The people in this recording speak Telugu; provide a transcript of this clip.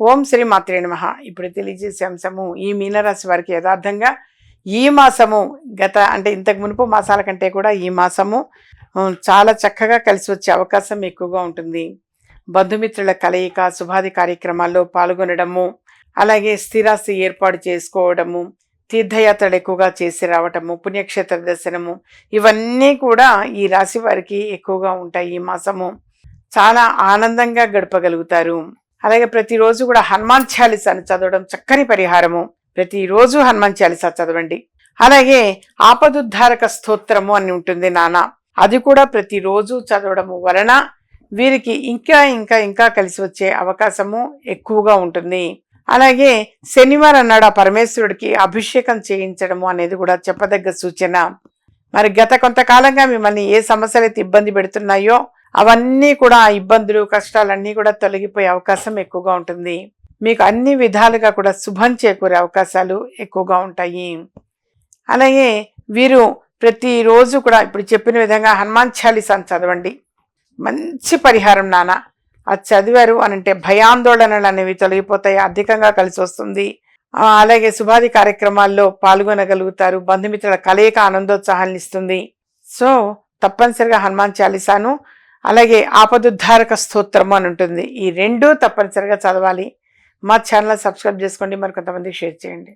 ఓం శ్రీ మాత్రే నమ. ఇప్పుడు తెలియజేసే అంశము ఈ మీనరాశి వారికి యథార్థంగా ఈ మాసము గత అంటే ఇంతకు మునుపు మాసాల కంటే కూడా ఈ మాసము చాలా చక్కగా కలిసి వచ్చే అవకాశం ఎక్కువగా ఉంటుంది. బంధుమిత్రుల కలయిక శుభాది కార్యక్రమాల్లో పాల్గొనడము అలాగే స్థిరాస్తి ఏర్పాటు చేసుకోవడము తీర్థయాత్రలు ఎక్కువగా చేసి రావటము పుణ్యక్షేత్ర దర్శనము ఇవన్నీ కూడా ఈ రాశి వారికి ఎక్కువగా ఉంటాయి ఈ మాసము. చాలా ఆనందంగా గడపగలుగుతారు. అలాగే ప్రతిరోజు కూడా హనుమాన్ చాలీసాను చదవడం చక్కని పరిహారము. ప్రతిరోజు హనుమాన్ చాలీసా చదవండి. అలాగే ఆపదుద్ధారక స్తోత్రము అని ఉంటుంది నాన్న అది కూడా ప్రతిరోజు చదవడము వలన వీరికి ఇంకా ఇంకా ఇంకా కలిసి వచ్చే అవకాశము ఎక్కువగా ఉంటుంది. అలాగే శనివారం నాడు పరమేశ్వరుడికి అభిషేకం చేయించడము అనేది కూడా చెప్పదగ్గ సూచన. మరి గత కొంతకాలంగా మిమ్మల్ని ఏ సమస్యలు అయితే ఇబ్బంది పెడుతున్నాయో అవన్నీ కూడా ఆ ఇబ్బందులు కష్టాలన్నీ కూడా తొలగిపోయే అవకాశం ఎక్కువగా ఉంటుంది. మీకు అన్ని విధాలుగా కూడా శుభం చేకూరే అవకాశాలు ఎక్కువగా ఉంటాయి. అలాగే వీరు ప్రతిరోజు కూడా ఇప్పుడు చెప్పిన విధంగా హనుమాన్ చాలీసాను చదవండి. మంచి పరిహారం నాన్న. అది చదివారు అని అంటే భయాందోళనలు అనేవి తొలగిపోతాయి అధికంగా కలిసి వస్తుంది. అలాగే శుభాది కార్యక్రమాల్లో పాల్గొనగలుగుతారు బంధుమిత్రుల కలయిక ఆనందోత్సాహాన్ని ఇస్తుంది. సో తప్పనిసరిగా హనుమాన్ చాలీసాను అలాగే ఆపదుద్ధారక స్తోత్రము అని ఉంటుంది. ఈ రెండూ తప్పనిసరిగా చదవాలి. మా ఛానల్ సబ్స్క్రైబ్ చేసుకోండి. మరి కొంతమందికి షేర్ చేయండి.